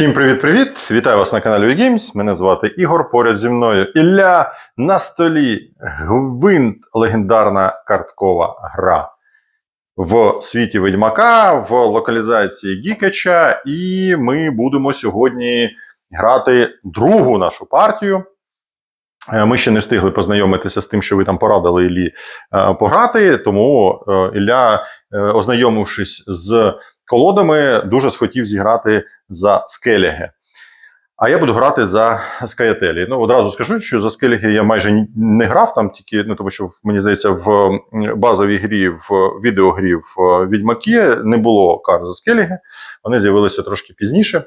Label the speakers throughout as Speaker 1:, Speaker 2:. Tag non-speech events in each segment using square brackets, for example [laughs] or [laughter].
Speaker 1: Всім привіт-привіт! Вітаю вас на каналі Games. Мене звати Ігор. Поряд зі мною Ілля на столі Гвинт легендарна карткова гра в світі Ведьмака, в локалізації Гікача. І ми будемо сьогодні грати другу нашу партію. Е, Ми ще не встигли познайомитися з тим, що ви там порадили Іллі е, пограти. Тому е, Ілля, ознайомившись з колодами, дуже схотів зіграти за скеліги. А я буду грати за скаятелі. Ну, одразу скажу, що за скеліги я майже не грав там, тільки ну, тому що мені здається, в базовій грі, в відеогрі в е, Відьмакі не було карт за скеліги. Вони з'явилися трошки пізніше.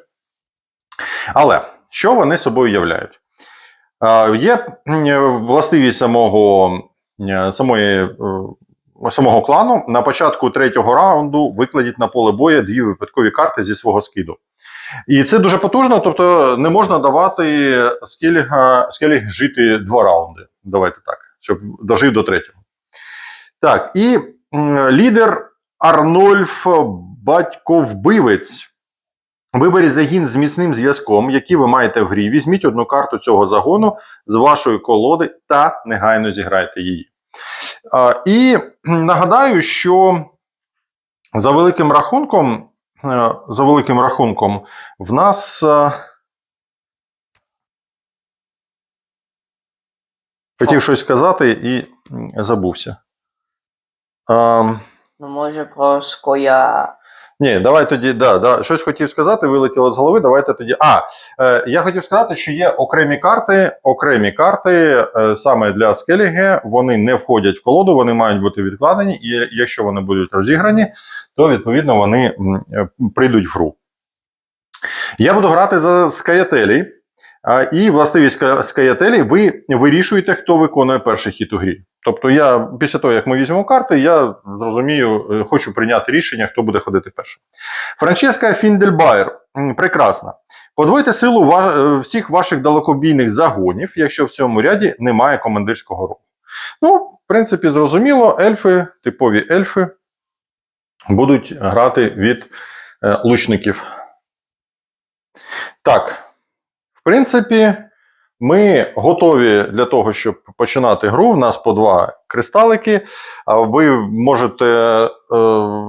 Speaker 1: Але що вони собою являють? Е, Є властивість самого, самої, е, самого клану. На початку третього раунду викладіть на поле бою дві випадкові карти зі свого скиду. І це дуже потужно, тобто не можна давати скеліга, скеліг жити два раунди. Давайте так, щоб дожив до третього. Так, і м, лідер Арнольф Батьковбивець. Виберіть загін з міцним зв'язком, який ви маєте в грі. Візьміть одну карту цього загону з вашої колоди та негайно зіграйте її. І нагадаю, що за великим рахунком, е, за великим рахунком, в нас. е, Хотів щось сказати і забувся. Ем,
Speaker 2: Ну, може, про скоя.
Speaker 1: Ні, давай тоді, да, да, щось хотів сказати, вилетіло з голови. Давайте тоді. А, е, я хотів сказати, що є окремі карти, окремі карти е, саме для скеліги, вони не входять в колоду, вони мають бути відкладені, і якщо вони будуть розіграні, то відповідно вони е, прийдуть в гру. Я буду грати за скаятелі. І властивість ска- скаятелі, ви вирішуєте, хто виконує перший хід у грі. Тобто, я після того, як ми візьмемо карти, я зрозумію, е, хочу прийняти рішення, хто буде ходити першим. Франческа Фіндельбайер м, прекрасна. Подвойте силу е, всіх ваших далекобійних загонів, якщо в цьому ряді немає командирського руху. Ну, в принципі, зрозуміло, ельфи, типові ельфи будуть грати від е, лучників. Так. Принципі, ми готові для того, щоб починати гру. У нас по два кристалики. Ви можете е,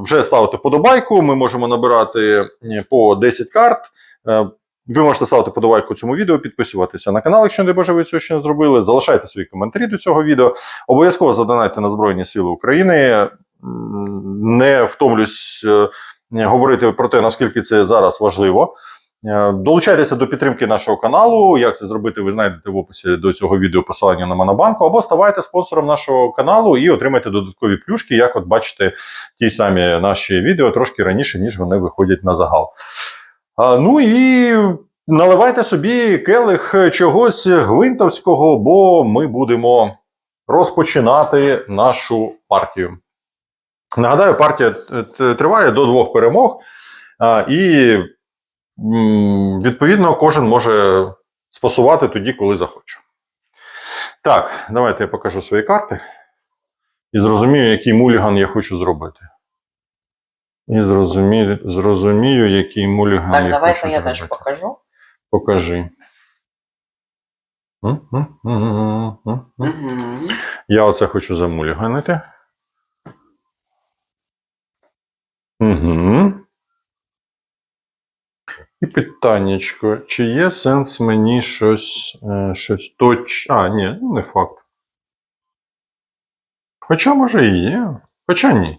Speaker 1: вже ставити подобайку. Ми можемо набирати по 10 карт. Е, ви можете ставити подобайку цьому відео, підписуватися на канал, якщо не боже, ви цього ще не зробили. Залишайте свої коментарі до цього відео. Обов'язково задонайте на Збройні Сили України. Не втомлюсь е, говорити про те, наскільки це зараз важливо. Е, Долучайтеся до підтримки нашого каналу. Як це зробити, ви знайдете в описі до цього відео посилання на Монобанку, або ставайте спонсором нашого каналу і отримайте додаткові плюшки, як от бачите, ті самі наші відео трошки раніше, ніж вони виходять на загал. А, ну і наливайте собі келих чогось гвинтовського, бо ми будемо розпочинати нашу партію. Нагадаю, партія триває до двох перемог. А, і Відповідно, кожен може спасувати тоді, коли захоче. Так, давайте я покажу свої карти і зрозумію, який муліган я хочу зробити. І зрозумію, зрозумію який муліган
Speaker 2: Так,
Speaker 1: я
Speaker 2: давайте я теж покажу.
Speaker 1: Покажи. Я оце хочу замуліганити. Угу. І питаннячко, чи є сенс мені щось, е, щось точ... А, ні, ну не факт. Хоча, може, і є. Хоча ні.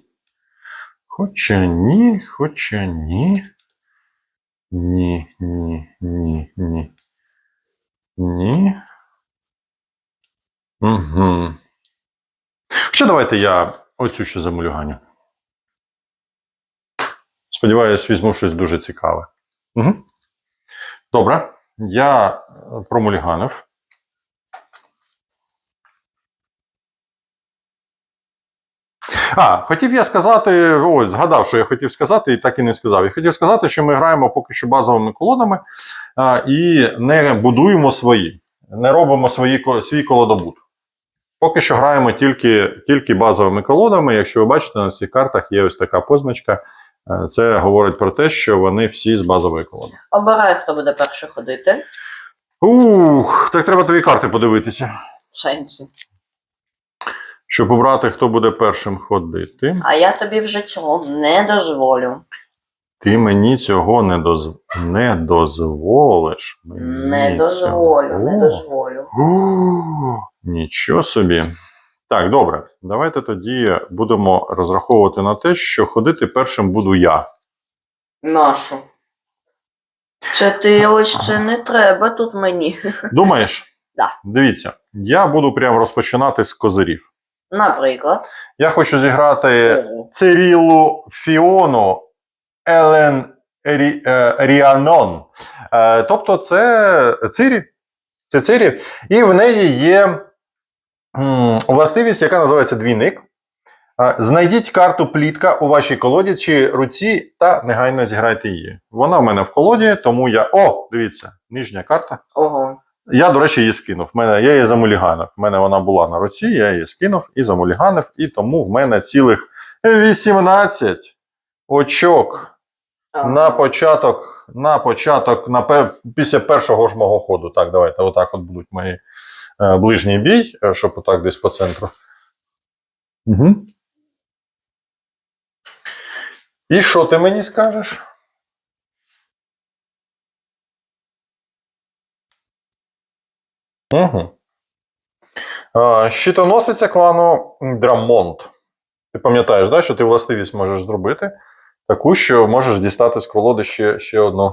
Speaker 1: Хоча ні, хоча ні. Ні, ні, ні, ні. Ні. Угу. Хоча давайте я оцю ще замулюганю. Сподіваюсь, візьму щось дуже цікаве. Угу. Добре. Я е, промуліганив. А, хотів я сказати, ось, згадав, що я хотів сказати, і так і не сказав. Я хотів сказати, що ми граємо поки що базовими колодами а, і не будуємо свої, не робимо свої, свій колодобут. Поки що граємо тільки, тільки базовими колодами. Якщо ви бачите, на всіх картах є ось така позначка Це говорить про те, що вони всі з базової колоди.
Speaker 2: Обирай, хто буде перший ходити.
Speaker 1: Ух, так треба твої карти подивитися.
Speaker 2: Сенсі.
Speaker 1: Щоб обрати, хто буде першим ходити.
Speaker 2: А я тобі вже цього не дозволю.
Speaker 1: Ти мені цього не, доз... не дозволиш. Мені
Speaker 2: Не дозволю, не дозволю.
Speaker 1: О, Нічого собі. Так, добре. Давайте тоді будемо розраховувати на те, що ходити першим буду я.
Speaker 2: Нашу. Це ти ось це не треба тут мені. [laughs]
Speaker 1: Думаєш?
Speaker 2: Да.
Speaker 1: Дивіться, я буду прямо розпочинати з козирів.
Speaker 2: Наприклад.
Speaker 1: Я хочу зіграти
Speaker 2: Ого.
Speaker 1: Цирілу Фіону Елен Рі, е, Ріанон. Е, тобто це Цирі. Це Цирі. І в неї є властивість, яка називається двійник. Знайдіть карту плітка у вашій колоді чи руці та негайно зіграйте її. Вона в мене в колоді, тому я. О, дивіться, нижня карта.
Speaker 2: Ого.
Speaker 1: Я, до речі, її скинув. Мене, я її замуліганив. В мене вона була на руці, я її скинув і замуліганив, і тому в мене цілих 18 очок
Speaker 2: Ага.
Speaker 1: на початок, на початок, на після першого ж мого ходу. Так, давайте, отак от будуть мої ближній бій, е, щоб отак десь по центру. Угу. І що ти мені скажеш? Угу. Щитоносиця клану Драмонт. Ти пам'ятаєш, да, що ти властивість можеш зробити? Таку, що можеш дістати з колоди ще, ще одну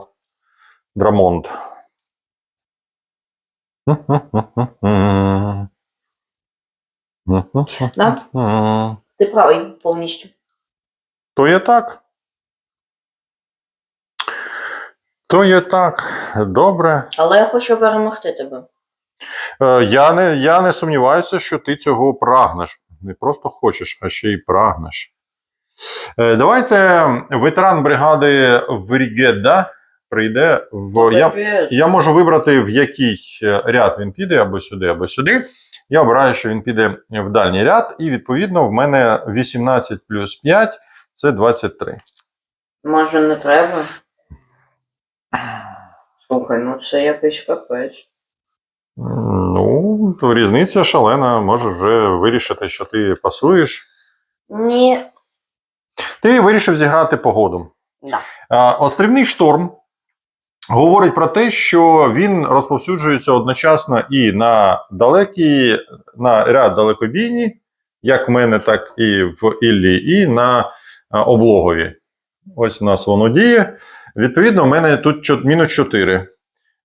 Speaker 1: Драмонт.
Speaker 2: Да? Ти правий повністю.
Speaker 1: То є так. То є так. Добре.
Speaker 2: Але я хочу перемогти тебе.
Speaker 1: Е, Я не, я не сумніваюся, що ти цього прагнеш. Не просто хочеш, а ще й прагнеш. Е, Давайте ветеран бригади Врігеда прийде в. Я, я можу вибрати, в який е, ряд він піде, або сюди, або сюди. Я обираю, що він піде в дальній ряд, і відповідно в мене 18 плюс 5 це 23.
Speaker 2: Може не треба? Слухай, ну це якийсь капець.
Speaker 1: Ну, то різниця шалена, можеш вже вирішити, що ти пасуєш.
Speaker 2: Ні.
Speaker 1: Ти вирішив зіграти погоду.
Speaker 2: Да.
Speaker 1: Острівний шторм говорить про те, що він розповсюджується одночасно і на далекі, на ряд далекобійні, як в мене, так і в Іллі, і на облогові. Ось у нас воно діє. Відповідно, в мене тут мінус 4.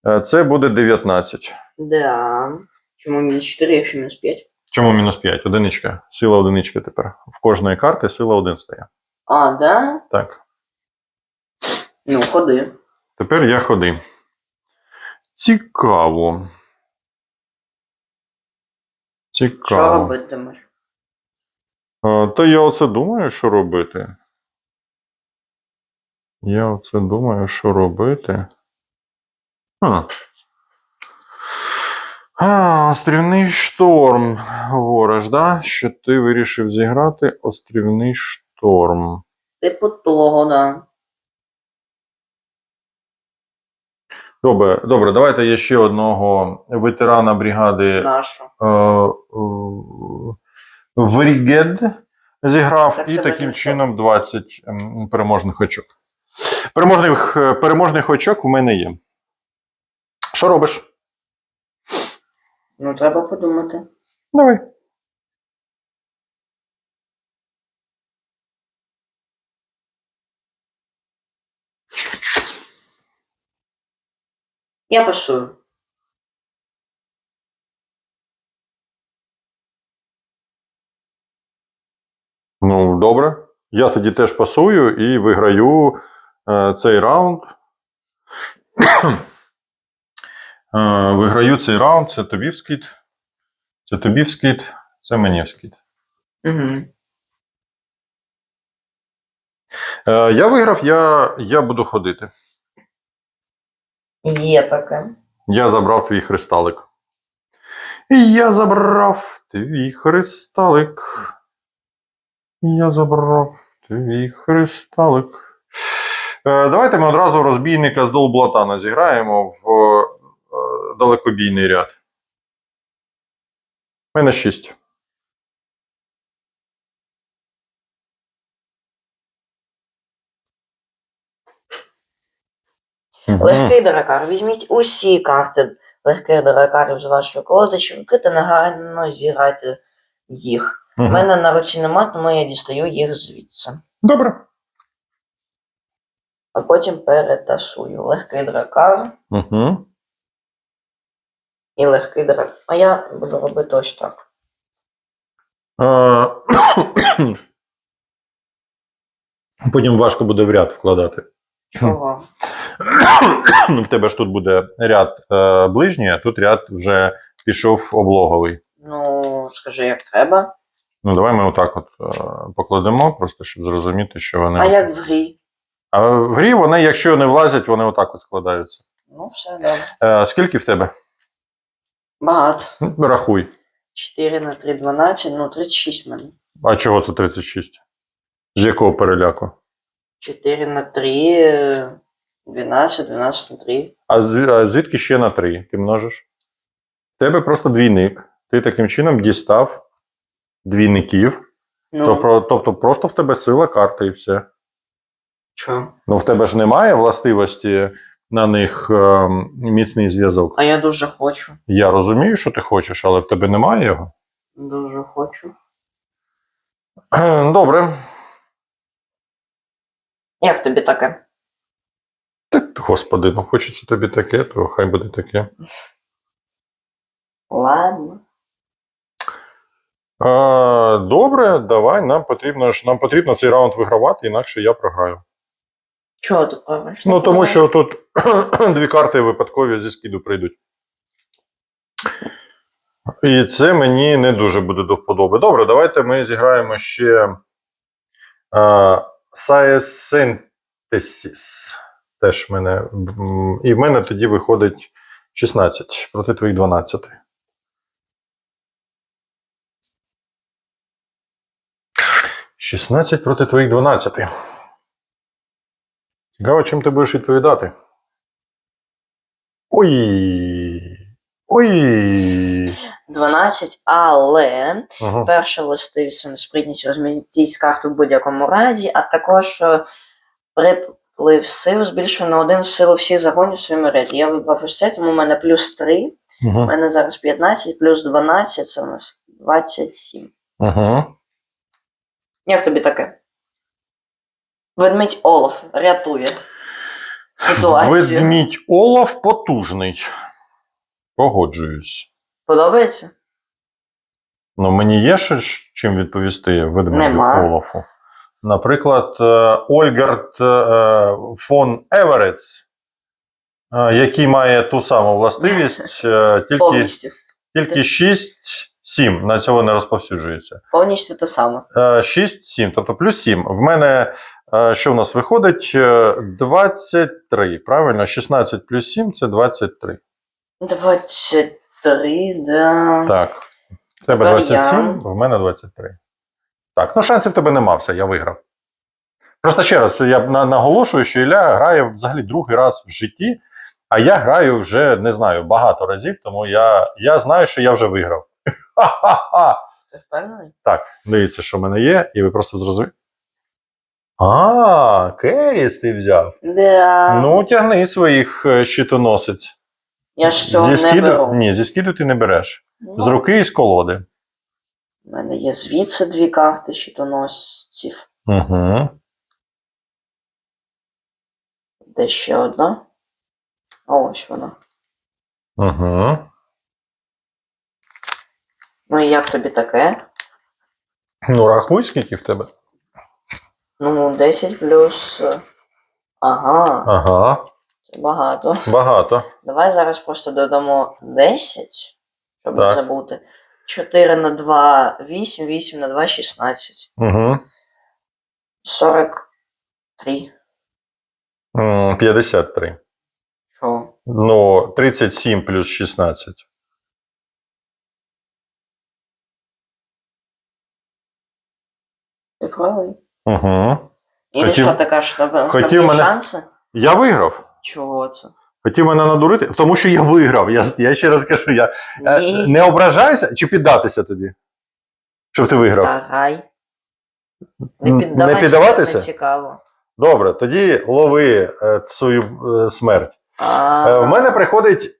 Speaker 1: Е, Це буде 19.
Speaker 2: Да. Чому мінус 4, якщо мінус 5?
Speaker 1: Чому мінус 5? Одиничка. Сила одинички тепер. В кожної карти сила 1 стає.
Speaker 2: А, да?
Speaker 1: Так.
Speaker 2: Ну, ходи.
Speaker 1: Тепер я ходи. Цікаво. Цікаво.
Speaker 2: Що
Speaker 1: робитимеш? Та я оце думаю, що робити. Я оце думаю, що робити. А. А, острівний шторм. Говориш, да? Що ти вирішив зіграти острівний шторм.
Speaker 2: Типу того, да.
Speaker 1: Добре, добре, давайте я ще одного ветерана бригади
Speaker 2: Нашу.
Speaker 1: е, е, Врігед зіграв,
Speaker 2: Так
Speaker 1: і таким чином 20 ем, переможних очок. Переможних, е, переможних очок у мене є. Що робиш?
Speaker 2: Ну, треба подумати.
Speaker 1: Давай.
Speaker 2: Я пасую.
Speaker 1: Ну, добре. Я тоді теж пасую і виграю е, цей раунд. е, виграю цей раунд, це тобі вскид. Це тобі вскид, це мені вскид.
Speaker 2: Угу.
Speaker 1: Е, я виграв, я, я буду ходити.
Speaker 2: Є таке.
Speaker 1: Я забрав твій христалик. Я забрав твій христалик. Я забрав твій христалик. Е, давайте ми одразу розбійника з долблатана зіграємо в е, далекобійний ряд. Мене 6.
Speaker 2: Легкий дракар. Візьміть усі карти легких дракарів з вашої чоловіки, та негайно зіграйте їх. У мене на руці нема, тому я дістаю їх звідси.
Speaker 1: Добре.
Speaker 2: А потім перетасую. Легкий дракар
Speaker 1: Угу.
Speaker 2: і легкий дракар. А я буду робити ось так. [coughs]
Speaker 1: Потім важко буде в ряд вкладати.
Speaker 2: Чого?
Speaker 1: В тебе ж тут буде ряд е, ближній, а тут ряд вже пішов облоговий.
Speaker 2: Ну, скажи, як треба.
Speaker 1: Ну, давай ми отак от е, покладемо, просто щоб зрозуміти, що вони.
Speaker 2: А як в грі?
Speaker 1: А в грі вони, якщо не влазять, вони отак от складаються.
Speaker 2: Ну, все добре.
Speaker 1: Е, скільки в тебе?
Speaker 2: Багато.
Speaker 1: Ну, Рахуй.
Speaker 2: 4 на 3, 12, ну 36 в мене.
Speaker 1: А чого це 36? З якого переляку?
Speaker 2: 4 на 3, е, 12, 12 на 3.
Speaker 1: А, звідки ще на 3 ти множиш? В тебе просто двійник. Ти таким чином дістав двійників.
Speaker 2: Ну,
Speaker 1: То, про- тобто просто в тебе сила карти і все.
Speaker 2: чо?
Speaker 1: Ну, в тебе ж немає властивості на них е, міцний зв'язок.
Speaker 2: А я дуже хочу.
Speaker 1: Я розумію, що ти хочеш, але в тебе немає його.
Speaker 2: Дуже хочу.
Speaker 1: Добре.
Speaker 2: Як тобі таке?
Speaker 1: Так, господи, ну хочеться тобі таке, то хай буде таке.
Speaker 2: Ладно.
Speaker 1: Е, добре, давай. Нам потрібно ж нам потрібно цей раунд вигравати, інакше я програю.
Speaker 2: Чого ти програєш?
Speaker 1: Ну тому що тут [clears throat] дві карти випадкові зі скиду прийдуть. І це мені не дуже буде до вподоби. Добре, давайте ми зіграємо ще е, Саєсинтесіс. Теж в мене. І в мене тоді виходить 16 проти твоїх 12. Шістнадцять проти твоїх 12. Цікаво, чим ти будеш відповідати. Ой. Ой.
Speaker 2: 12, але
Speaker 1: Ага.
Speaker 2: перша властивість це неспритність розмістіть карту в будь-якому разі, а також е, приплив сил збільшує на один силу всіх загонів в своєму ряді. Я вибрав ось це, тому в мене плюс 3, у
Speaker 1: Ага.
Speaker 2: мене зараз 15, плюс 12, це у нас 27.
Speaker 1: Ага.
Speaker 2: Як тобі таке? Ведмідь Олаф рятує ситуацію.
Speaker 1: Ведмідь Олаф потужний. Погоджуюсь.
Speaker 2: Подобається?
Speaker 1: Ну, мені є ще чим відповісти ведмедю
Speaker 2: Нема.
Speaker 1: Олафу. Наприклад, е, Ольгард е, фон Еверец, е, який має ту саму властивість, тільки, тільки 6-7. На цього не розповсюджується.
Speaker 2: Повністю те саме.
Speaker 1: 6-7, тобто плюс 7. В мене що в нас виходить? Е, 23. Правильно? 16 плюс 7 це 23.
Speaker 2: 23, да.
Speaker 1: Так. В тебе 27,
Speaker 2: я.
Speaker 1: в мене 23. Так, ну шансів тебе нема, все, я виграв. Просто ще раз, я наголошую, що Ілля грає взагалі другий раз в житті, а я граю вже не знаю багато разів, тому я, я знаю, що я вже виграв. Ха-ха-ха!
Speaker 2: Ти впевнений?
Speaker 1: Так, дивіться, що в мене є, і ви просто зрозумієте. А, Керіс ти взяв.
Speaker 2: Да.
Speaker 1: Ну, тягни своїх е, щитоносець.
Speaker 2: я ж цього
Speaker 1: Зі
Speaker 2: не
Speaker 1: скиду?
Speaker 2: беру.
Speaker 1: Ні, зі скиду ти не береш.
Speaker 2: Ну,
Speaker 1: З руки і з колоди.
Speaker 2: У мене є звідси дві карти щитоносців.
Speaker 1: Угу.
Speaker 2: Де ще одна? А ось вона.
Speaker 1: Угу.
Speaker 2: Ну і як тобі таке?
Speaker 1: Ну, рахуй, скільки в тебе.
Speaker 2: Ну, 10 плюс. е, Ага,
Speaker 1: Ага,
Speaker 2: це багато.
Speaker 1: багато.
Speaker 2: Давай зараз просто додамо 10, щоб не забути. 4 на 2 8, 8 на 2 16.
Speaker 1: Угу.
Speaker 2: 43.
Speaker 1: 53.
Speaker 2: Що?
Speaker 1: Ну, 37 плюс 16.
Speaker 2: Ти правий?
Speaker 1: Угу.
Speaker 2: І
Speaker 1: Хотів-
Speaker 2: що така ж
Speaker 1: хотів мене-
Speaker 2: шанси?
Speaker 1: Я виграв.
Speaker 2: Чого це?
Speaker 1: Хотів мене надурити, тому що я виграв. Я, я ще раз кажу, я е,
Speaker 2: Ні.
Speaker 1: не ображайся чи піддатися тобі? Щоб ти виграв.
Speaker 2: Давай. Не
Speaker 1: не піддаватися?
Speaker 2: Не цікаво.
Speaker 1: Добре, тоді лови е, свою е, смерть. Е, в мене приходить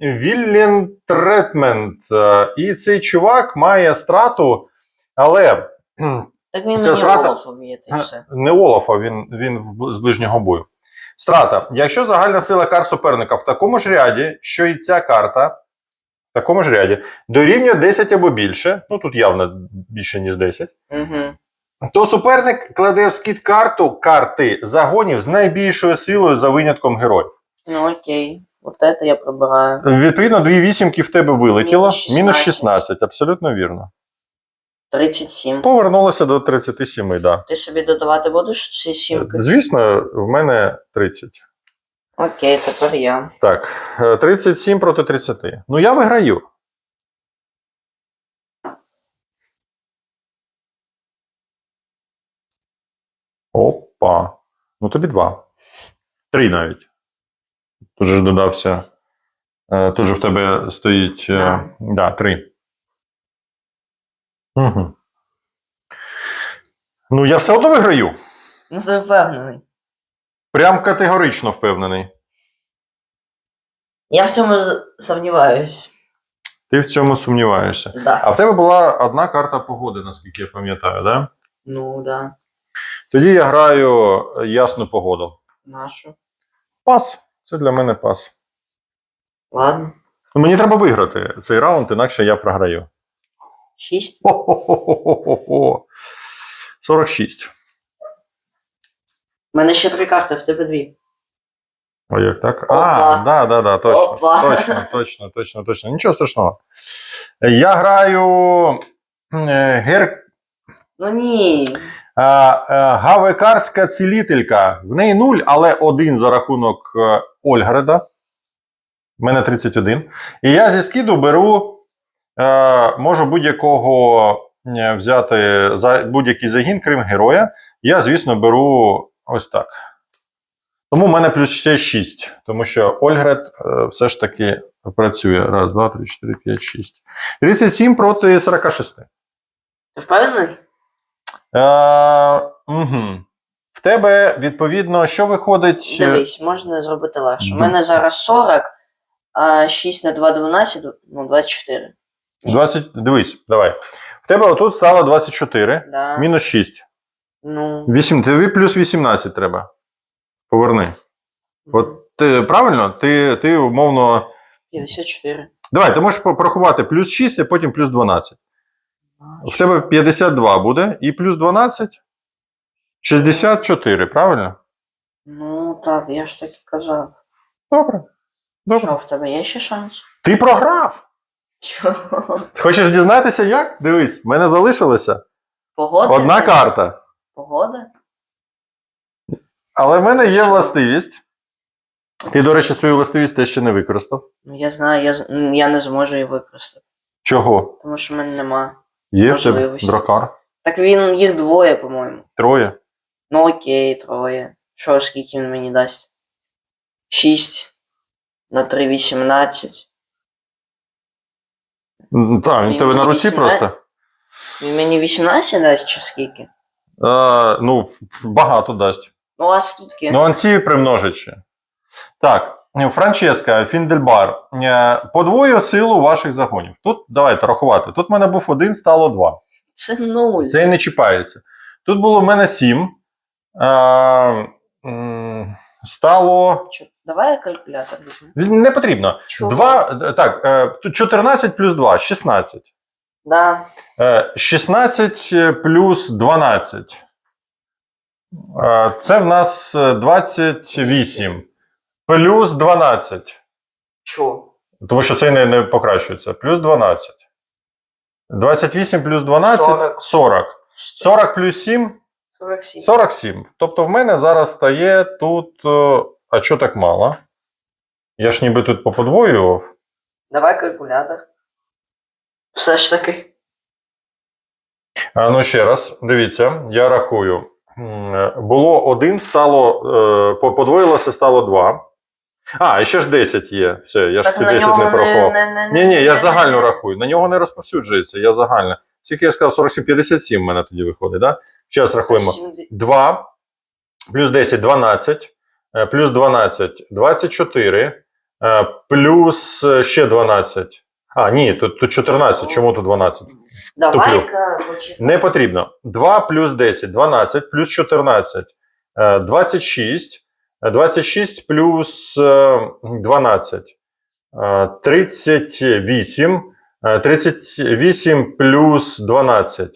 Speaker 1: Віллін Третмент, е, і цей чувак має страту, але
Speaker 2: Так він
Speaker 1: ця
Speaker 2: мені
Speaker 1: страта-
Speaker 2: Олаф об'є,
Speaker 1: не Олафа, він, він з ближнього бою. Страта. Якщо загальна сила карт суперника в такому ж ряді, що і ця карта, в такому ж ряді, дорівнює 10 або більше, ну тут явно більше, ніж 10,
Speaker 2: Угу.
Speaker 1: то суперник кладе в скид карту карти загонів з найбільшою силою за винятком героїв.
Speaker 2: Ну окей. Вот это я прибираю.
Speaker 1: Відповідно, дві вісімки в тебе вилетіло.
Speaker 2: Мінус 16.
Speaker 1: Мінус 16, абсолютно вірно.
Speaker 2: 37.
Speaker 1: Повернулося до 37, так. Да.
Speaker 2: Ти собі додавати будеш ці сімки?
Speaker 1: Звісно, в мене 30.
Speaker 2: Окей, тепер я.
Speaker 1: Так, е, 37 проти 30. Ну, я виграю. Опа. Ну, тобі два. Три навіть. Тут же ж додався. е, Тут же в тебе стоїть. е,
Speaker 2: Да.
Speaker 1: Да, три. Угу. Ну, я все одно виграю.
Speaker 2: Ну, ти впевнений.
Speaker 1: Прям категорично впевнений.
Speaker 2: Я в цьому сумніваюсь.
Speaker 1: Ти в цьому сумніваєшся.
Speaker 2: Да.
Speaker 1: А в тебе була одна карта погоди, наскільки я пам'ятаю, да?
Speaker 2: Ну, да.
Speaker 1: Тоді я граю е, ясну погоду.
Speaker 2: Нашу.
Speaker 1: Пас. Це для мене пас.
Speaker 2: Ладно.
Speaker 1: Ну, мені треба виграти цей раунд, інакше я програю.
Speaker 2: Шість.
Speaker 1: Хо-хо-хо-хо-хо. 46.
Speaker 2: У мене ще три карти, в тебе дві.
Speaker 1: О, як так?
Speaker 2: Опа.
Speaker 1: А, да, да, да, точно.
Speaker 2: Опа.
Speaker 1: Точно, точно, точно, точно. Нічого страшного. Я граю е, гер...
Speaker 2: Ну ні.
Speaker 1: а, е, Гавекарська цілителька. В неї 0, але один за рахунок е, Ольгреда. В мене 31. І я зі скиду беру, е, можу будь-якого е, взяти за будь-який загін, крім героя. Я, звісно, беру ось так. Тому в мене плюс ще 6, тому що Ольгред е, все ж таки працює. Раз, два, три, чотири, п'ять, шість. 37 проти 46.
Speaker 2: Ти впевнений?
Speaker 1: Е, угу. В тебе, відповідно, що виходить.
Speaker 2: Дивись, можна зробити легше. У мене зараз 40, а 6 на 2 12, ну 24.
Speaker 1: 20, дивись, давай. В тебе отут стало 24,
Speaker 2: Да.
Speaker 1: мінус 6.
Speaker 2: Ну,
Speaker 1: 8, тобі плюс 18 треба. Поверни. От ти, правильно? Ти, ти умовно.
Speaker 2: 54.
Speaker 1: Давай, ти можеш по- порахувати плюс 6, а потім плюс 12. В тебе 52 буде, і плюс 12 64, правильно?
Speaker 2: Ну так, я ж так і казав.
Speaker 1: Добре. Добре.
Speaker 2: Що в тебе є ще шанс?
Speaker 1: Ти програв.
Speaker 2: Чого?
Speaker 1: Хочеш дізнатися, як? Дивись, в мене залишилося
Speaker 2: Погода?
Speaker 1: одна карта.
Speaker 2: Погода?
Speaker 1: Але в мене є властивість. Ти, до речі, свою властивість теж ще не використав.
Speaker 2: Ну я знаю, я, з- м, я не зможу її використати.
Speaker 1: Чого?
Speaker 2: Тому що в мене нема.
Speaker 1: Є в тебе
Speaker 2: Можливості.
Speaker 1: дракар.
Speaker 2: Так він їх двоє, по-моєму.
Speaker 1: Троє.
Speaker 2: Ну окей, троє. Що, скільки він мені дасть? 6 на 3 18.
Speaker 1: Так, він тебе на руці
Speaker 2: 18.
Speaker 1: просто.
Speaker 2: Він мені 18 дасть чи скільки?
Speaker 1: Е, ну, багато дасть.
Speaker 2: Ну а скільки?
Speaker 1: Ну, он ці примножить ще. Так, Франческа, Фіндельбар. Е, Подвоюю силу ваших загонів. Тут давайте рахувати. Тут в мене був один, стало два.
Speaker 2: Це нуль.
Speaker 1: Це і не чіпається. Тут було в мене сім. Е, стало.
Speaker 2: Давай я калькулятор візьму.
Speaker 1: Не потрібно.
Speaker 2: Чого?
Speaker 1: Два, е, так, е, тут 14 плюс 2, 16.
Speaker 2: Да.
Speaker 1: Е, 16 плюс 12. Е, Це в нас е, 28. Плюс 12.
Speaker 2: Чо?
Speaker 1: Тому що це не, не покращується. Плюс 12. 28 плюс 12
Speaker 2: 40.
Speaker 1: 40. 40 плюс 7
Speaker 2: 47.
Speaker 1: 47. Тобто в мене зараз стає тут. е, А що так мало? Я ж ніби тут поподвоював.
Speaker 2: Давай калькулятор. Все ж таки.
Speaker 1: А ну ще раз, дивіться, я рахую. було 1, стало, е, подвоїлося, стало 2. А, і ще ж 10 є. Все, я ж
Speaker 2: Так
Speaker 1: ці 10 не порахував. Ні, ні, я ж загально рахую. На нього не розповсюджується, я загально. Тільки я сказав 47, 57 в мене тоді виходить, так? Да? Зараз рахуємо. 2 плюс 10 12, е, плюс 12 24, е, плюс е, ще 12. А, ні, тут, тут 14. Чому тут 12?
Speaker 2: Давай-ка.
Speaker 1: Не потрібно. 2 плюс 10 12, плюс 14 е, 26. Е, 26 плюс е, 12 е, 38. Е, 38 плюс 12.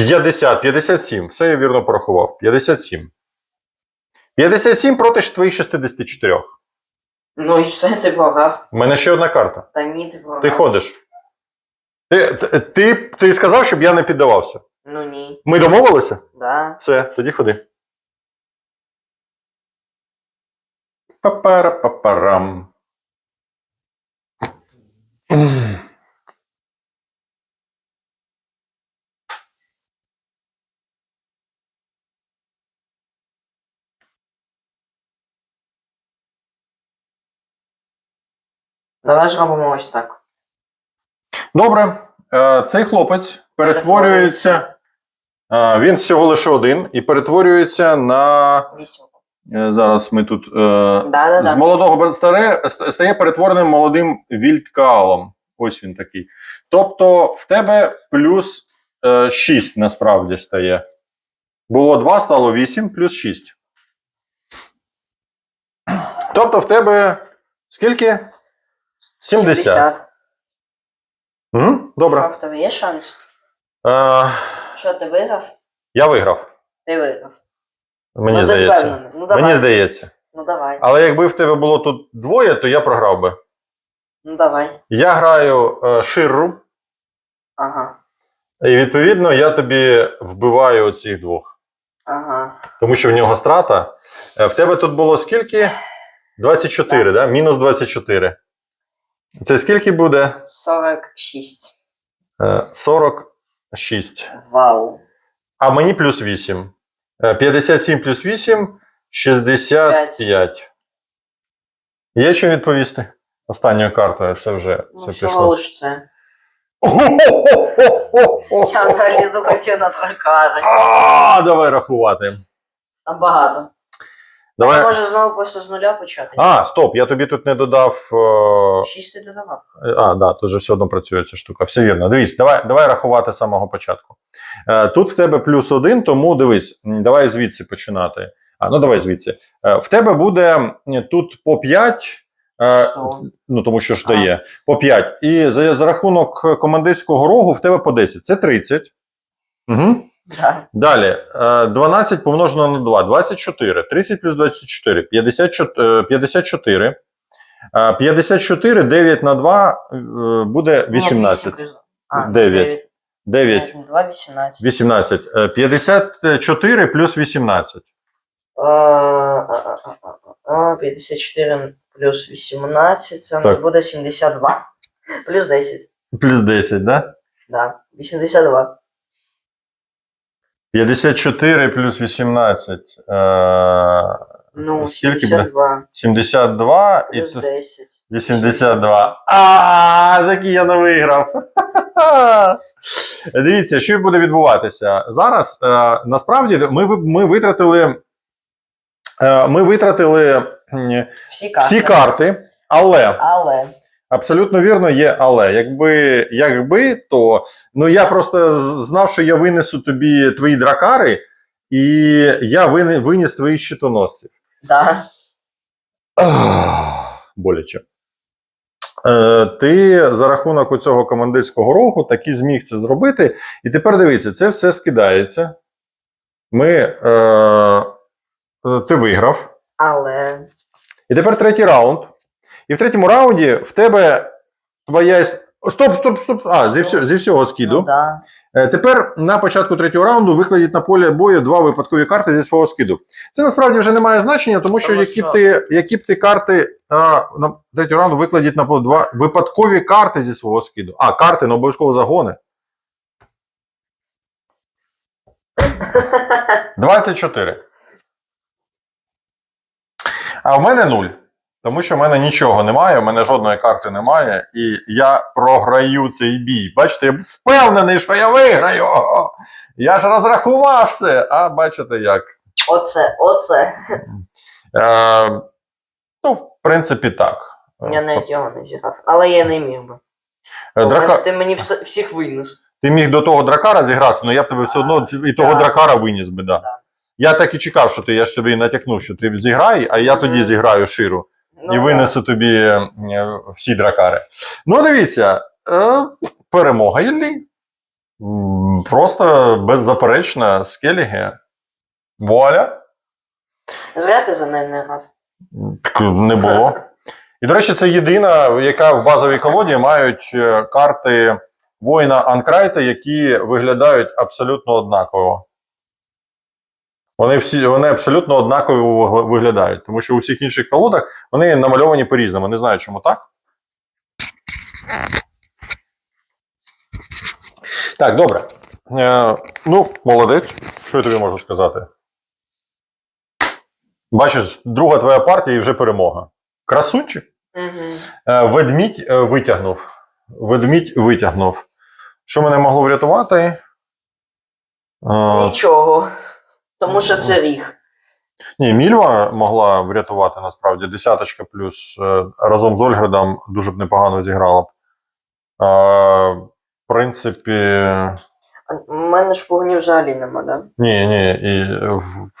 Speaker 1: М, 50, 57. Все я вірно порахував. 57. 57 проти твоїх 64.
Speaker 2: Ну і все, ти програв.
Speaker 1: У мене ще одна карта.
Speaker 2: Та ні, ти програв.
Speaker 1: Ти ходиш. Ти, ти, ти, ти сказав, щоб я не піддавався.
Speaker 2: Ну ні.
Speaker 1: Ми домовилися?
Speaker 2: Да.
Speaker 1: Все, тоді ходи. Папара-папарам.
Speaker 2: Давай зробимо ось так.
Speaker 1: Добре, е, цей хлопець перетворюється. е, Він всього лише один і перетворюється на.
Speaker 2: Вісім.
Speaker 1: е, Зараз ми тут. е,
Speaker 2: Да-да-да.
Speaker 1: З молодого бер- старе ст- стає перетвореним молодим вільткалом. Ось він такий. Тобто в тебе плюс е, 6 насправді стає. Було 2, стало 8, плюс 6. Тобто в тебе скільки? 70. Угу, добре.
Speaker 2: А в тебе є шанс?
Speaker 1: Е,
Speaker 2: Що, ти виграв?
Speaker 1: я виграв.
Speaker 2: Ти виграв.
Speaker 1: Мені
Speaker 2: ну,
Speaker 1: здається.
Speaker 2: Ну давай.
Speaker 1: Мені здається.
Speaker 2: Ну давай.
Speaker 1: Але якби в тебе було тут двоє, то я програв би.
Speaker 2: Ну давай.
Speaker 1: Я граю е, ширру.
Speaker 2: Ага.
Speaker 1: І відповідно я тобі вбиваю оцих двох.
Speaker 2: Ага.
Speaker 1: Тому що в нього страта. Е, В тебе тут було скільки? 24, да? Мінус 24. Це скільки буде?
Speaker 2: 46.
Speaker 1: Е, 46.
Speaker 2: Вау.
Speaker 1: А мені плюс 8. Е, 57 плюс 8 65. Є що відповісти? Останньою картою це вже це
Speaker 2: Ну, всього
Speaker 1: пішло.
Speaker 2: лиш це. Я взагалі не хотів на тракари.
Speaker 1: А, Давай рахувати.
Speaker 2: А багато.
Speaker 1: Давай.
Speaker 2: Може знову просто з нуля почати?
Speaker 1: А, стоп, я тобі тут не додав. е,
Speaker 2: Шість ти додавав.
Speaker 1: А, да, тут же все одно працює ця штука. Все вірно. Дивись, давай, давай рахувати з самого початку. Е, тут в тебе плюс один, тому дивись, давай звідси починати. А, ну давай звідси. Е, в тебе буде тут по 5, е, ну тому що ж дає, по 5. І за, за рахунок командирського рогу в тебе по 10. Це 30. Угу.
Speaker 2: Да.
Speaker 1: Далі, е, 12 помножено на 2, 24. 30 плюс 24, 54. е, 54. Е, 54, 9 на 2 е, буде
Speaker 2: Ні,
Speaker 1: 18.
Speaker 2: вісім плюс- А,
Speaker 1: Дев'ять. 9,
Speaker 2: Дев'ять, ну, Два, 18.
Speaker 1: 18. Е, 54 плюс 18.
Speaker 2: А, а, а, а, а, 54 плюс 18, це
Speaker 1: Так.
Speaker 2: буде 72. Плюс 10.
Speaker 1: Плюс 10, да?
Speaker 2: Да, 82.
Speaker 1: 54 плюс 18. Е,
Speaker 2: Ну,
Speaker 1: скільки буде?
Speaker 2: 72.
Speaker 1: 72 і
Speaker 2: Плюс
Speaker 1: тут
Speaker 2: 10.
Speaker 1: 82. А, такий я не виграв. [laughs] Дивіться, що буде відбуватися зараз. Е, насправді, ми, ми витратили. е, Ми витратили
Speaker 2: Всі карти.
Speaker 1: всі карти, але
Speaker 2: Але.
Speaker 1: Абсолютно вірно є але. Якби, якби, то ну я просто знав, що я винесу тобі твої дракари, і я виніс твої щитоносців.
Speaker 2: Да.
Speaker 1: Ах, Боляче. Е, ти за рахунок цього командирського рогу таки зміг це зробити. І тепер дивіться, це все скидається. Ми, е, е, ти виграв.
Speaker 2: Але.
Speaker 1: І тепер третій раунд. І в третьому раунді в тебе твоя. Стоп, стоп, стоп. А, зі, всього, зі всього скиду.
Speaker 2: Ну, да.
Speaker 1: Е, Тепер на початку третього раунду викладіть на поле бою два випадкові карти зі свого скиду. Це насправді вже не має значення, тому що які б ти, які б ти карти а, на третього раунду викладіть на поле два випадкові карти зі свого скиду. А, карти не обов'язково загони. [laughs] 24. А в мене 0. Тому що в мене нічого немає, в мене жодної карти немає, і я програю цей бій. Бачите, я впевнений, що я виграю. Я ж розрахував все. А бачите як.
Speaker 2: Оце, оце.
Speaker 1: Е, ну, в принципі, так.
Speaker 2: Я навіть його не зіграв. Але я не міг би.
Speaker 1: Е, Драка...
Speaker 2: Ти мені вс- всіх винес.
Speaker 1: Ти міг до того дракара зіграти, але я б тебе все одно і того
Speaker 2: Так.
Speaker 1: дракара виніс би, да.
Speaker 2: Так.
Speaker 1: Я так і чекав, що ти, я ж тобі і натякнув, що ти зіграй, а я
Speaker 2: Мгм.
Speaker 1: тоді зіграю ширу
Speaker 2: Ну,
Speaker 1: і винесу тобі е, всі дракари. Ну, дивіться, е, перемога Іллі. Просто беззаперечна скеліги. Вуаля.
Speaker 2: Зря ти за неї не грав.
Speaker 1: Не було. І, до речі, це єдина, яка в базовій колоді мають е, карти воїна Анкрайта, які виглядають абсолютно однаково. Вони всі вони абсолютно однаково виглядають, тому що у всіх інших колодах вони намальовані по-різному. Не знаю, чому так. Так, добре. Е, ну, молодець. Що я тобі можу сказати? Бачиш, друга твоя партія і вже перемога. Красунчик.
Speaker 2: Угу.
Speaker 1: Е, Ведмідь е, витягнув. Ведмідь витягнув. Що мене могло врятувати? Е,
Speaker 2: Нічого. Тому що це ріг.
Speaker 1: ні, Мільва могла врятувати насправді. Десяточка плюс е, разом з Ольградом дуже б непогано зіграла б. Е, в принципі,
Speaker 2: У мене ж погонів взагалі нема, да?
Speaker 1: ні, ні. І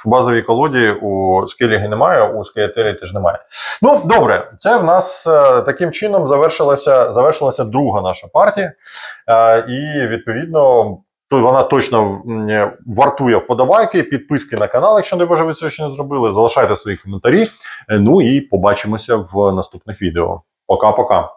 Speaker 1: в базовій колоді у Скеліги немає, у Скеєтері теж немає. Ну, добре, це в нас е, таким чином завершилася, завершилася друга наша партія. Е, і відповідно. То вона точно вартує вподобайки, підписки на канал, якщо не боже ви цього ще не зробили. Залишайте свої коментарі. Е, Ну і побачимося в наступних відео. Пока-пока.